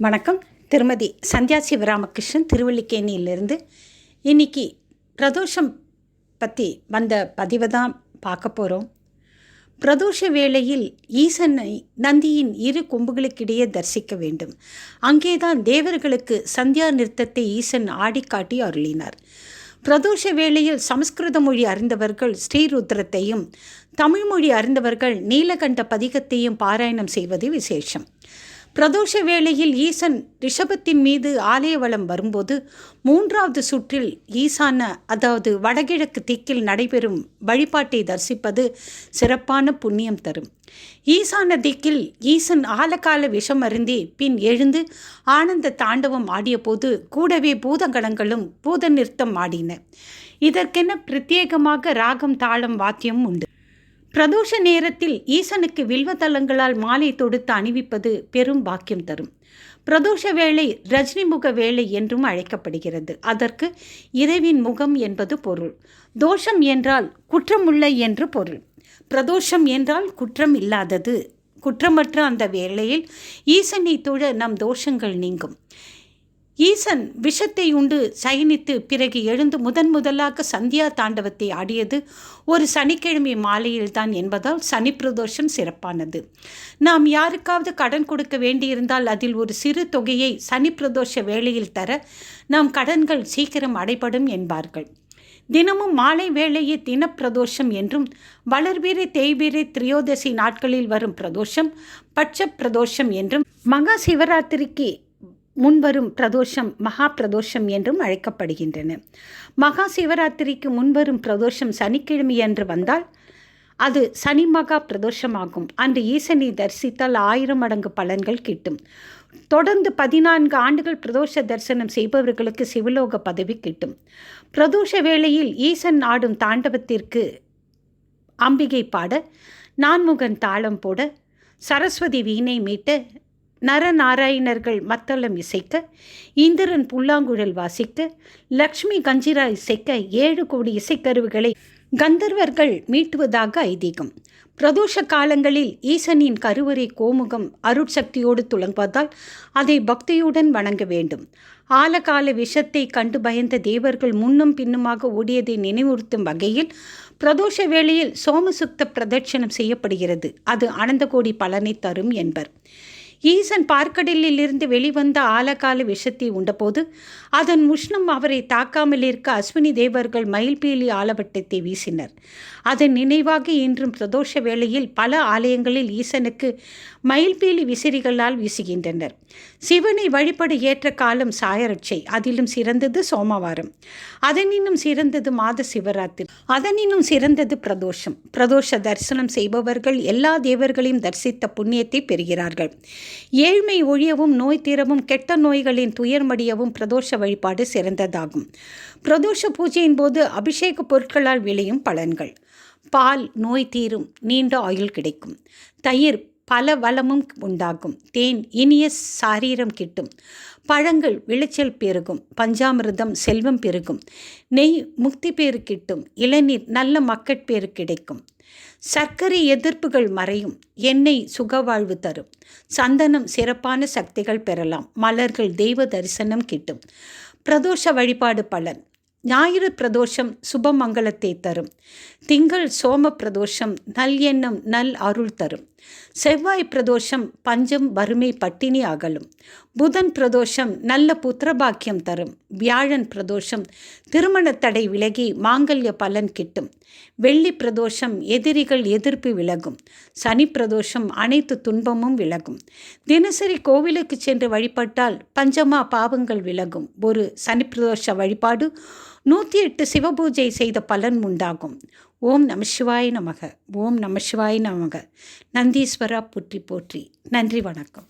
வணக்கம். திருமதி சந்தியா சிவராமகிருஷ்ணன் திருவல்லிக்கேணியிலிருந்து இன்னைக்கு பிரதோஷம் பற்றி வந்த பதிவை தான் பார்க்க போகிறோம் பிரதோஷ வேளையில் ஈசனை நந்தியின் இரு கொம்புகளுக்கிடையே தரிசிக்க வேண்டும். அங்கேதான் தேவர்களுக்கு சந்தியா நிறுத்தத்தை ஈசன் ஆடிக்காட்டி அருளினார். பிரதோஷ வேளையில் சமஸ்கிருத மொழி அறிந்தவர்கள் ஸ்ரீருத்ரத்தையும் தமிழ் மொழி அறிந்தவர்கள் நீலகண்ட பதிகத்தையும் பாராயணம் செய்வது விசேஷம். பிரதோஷ வேளையில் ஈசன் ரிஷபத்தின் மீது ஆலயவளம் வரும்போது மூன்றாவது சுற்றில் ஈசான அதாவது வடகிழக்கு திக்கில் நடைபெறும் வழிபாட்டை தரிசிப்பது சிறப்பான புண்ணியம் தரும். ஈசான திக்கில் ஈசன் ஆலகால விஷம் அருந்தி பின் எழுந்து ஆனந்த தாண்டவம் ஆடியபோது கூடவே பூதங்களங்களும் பூத நிறுத்தம் ஆடின. இதற்கென பிரத்யேகமாக ராகம் தாளம் வாத்தியம் உண்டு. பிரதோஷ நேரத்தில் ஈசனுக்கு வில்வதலங்களால் மாலை தொடுத்து அணிவிப்பது பெரும் பாக்கியம் தரும். பிரதோஷ வேளை ரஜினிமுக வேலை வேளை என்றும் அழைக்கப்படுகிறது. அதற்கு இறைவின் முகம் என்பது பொருள். தோஷம் என்றால் குற்றமுள்ள என்று பொருள். பிரதோஷம் என்றால் குற்றம் இல்லாதது. குற்றமற்ற அந்த வேளையில் ஈசனை தொழ நம் தோஷங்கள் நீங்கும். ஈசன் விஷத்தை உண்டு சயனித்து பிறகு எழுந்து முதன் முதலாக சந்தியா தாண்டவத்தை ஆடியது. ஒரு சனிக்கிழமை மாலையில்தான் என்பதால் சனி பிரதோஷம் சிறப்பானது. நாம் யாருக்காவது கடன் கொடுக்க வேண்டியிருந்தால் அதில் ஒரு சிறு தொகையை சனி பிரதோஷ வேளையில் தர நாம் கடன்கள் சீக்கிரம் அடைபடும் என்பார்கள். தினமும் மாலை வேளையே தினப்பிரதோஷம் என்றும் வளர்வீரை தேய்வீரை திரியோதசி நாட்களில் வரும் பிரதோஷம் பட்ச பிரதோஷம் என்றும் மகா சிவராத்திரிக்கு முன்வரும் பிரதோஷம் மகா பிரதோஷம் என்றும் அழைக்கப்படுகின்றன. மகா சிவராத்திரிக்கு முன்வரும் பிரதோஷம் சனிக்கிழமை என்று வந்தால் அது சனி மகா பிரதோஷமாகும். அன்று ஈசனை தரிசித்தால் ஆயிரம் மடங்கு பலன்கள் கிட்டும். தொடர்ந்து பதினான்கு ஆண்டுகள் பிரதோஷ தரிசனம் செய்பவர்களுக்கு சிவலோக பதவி கிட்டும். பிரதோஷ வேளையில் ஈசன் ஆடும் தாண்டவத்திற்கு அம்பிகை பாட நான்முகன் தாளம் போட சரஸ்வதி வீணை மீட்ட நரநாராயணர்கள் மத்தளம் இசைக்க இந்திரன் புல்லாங்குழல் வாசிக்க லக்ஷ்மி கஞ்சிரா இசைக்க ஏழு கோடி இசைக்கருவிகளை கந்தர்வர்கள் மீட்டுவதாக ஐதீகம். பிரதோஷ காலங்களில் ஈசனின் கருவறை கோமுகம் அருட்சக்தியோடு துளங்குவதால் அதை பக்தியுடன் வணங்க வேண்டும். ஆலகால விஷத்தை கண்டு பயந்த தேவர்கள் முன்னும் பின்னுமாக ஓடியதை நினைவுறுத்தும் வகையில் பிரதோஷ வேளையில் சோமசுக்த பிரதட்சணம் செய்யப்படுகிறது. அது அனந்தகோடி பலனை தரும் என்பர். ஈசன் பார்க்கடலில் இருந்து வெளிவந்த ஆலகால விஷத்தை உண்டபோது அதன் உஷ்ணம் அவரை தாக்காமல் இருக்க அஸ்வினி தேவர்கள் மயில்பீலி ஆலவட்டத்தை வீசினர். அதன் நினைவாக இன்றும் பிரதோஷ வேளையில் பல ஆலயங்களில் ஈசனுக்கு மயில்பீலி விசிறிகளால் வீசுகின்றனர். சிவனை வழிபட ஏற்ற காலம் சாயரட்சை அதிலும் சிறந்தது சோமவாரம். அதனினும் சிறந்தது மாத சிவராத்திரி. அதனினும் சிறந்தது பிரதோஷம். பிரதோஷ தரிசனம் செய்பவர்கள் எல்லா தேவர்களையும் தரிசித்த புண்ணியத்தை பெறுகிறார்கள். ஏழ்மை ஒழியவும் நோய் தீரவும் கெட்ட நோய்களின் துயர்மடியவும் பிரதோஷ வழிபாடு சிறந்ததாகும். பிரதோஷ பூஜையின் போது அபிஷேக பொருட்களால் விளையும் பலன்கள். பால் நோய் தீரும் நீண்ட ஆயுள் கிடைக்கும். தயிர் பல வளமும் உண்டாகும். தேன் இனிய சாரீரம் கிட்டும். பழங்கள் விளைச்சல் பெருகும். பஞ்சாமிர்தம் செல்வம் பெருகும். நெய் முக்தி பேரு கிட்டும். இளநீர் நல்ல மக்கட்பேறு கிடைக்கும். சர்க்கரை எதிர்ப்புகள் மறையும் எண்ணெய் சுகவாழ்வு தரும். சந்தனம் சிறப்பான சக்திகள் பெறலாம். மலர்கள் தெய்வ தரிசனம் கிட்டும். பிரதோஷ வழிபாடு பலன். ஞாயிறு பிரதோஷம் சுபமங்கலத்தை தரும். திங்கள் சோம பிரதோஷம் நல் எண்ணம் நல் அருள் தரும். செவ்வாய் பிரதோஷம் பஞ்சம் வறுமை பட்டினி அகலும். புதன் பிரதோஷம் நல்ல புத்திரபாக்கியம் தரும். வியாழன் பிரதோஷம் திருமணத்தடை தடை விலகி மாங்கல்ய பலன் கிட்டும். வெள்ளி பிரதோஷம் எதிரிகள் எதிர்ப்பு விலகும். சனி பிரதோஷம் அனைத்து துன்பமும் விலகும். தினசரி கோவிலுக்கு சென்று வழிபட்டால் பஞ்சமா பாவங்கள் விலகும். ஒரு சனி பிரதோஷ வழிபாடு நூற்றி எட்டு சிவபூஜை செய்த பலன் உண்டாகும். ஓம் நமசிவாய் நமக. ஓம் நமசிவாய் நமக. நந்தீஸ்வரா போற்றி போற்றி. நன்றி வணக்கம்.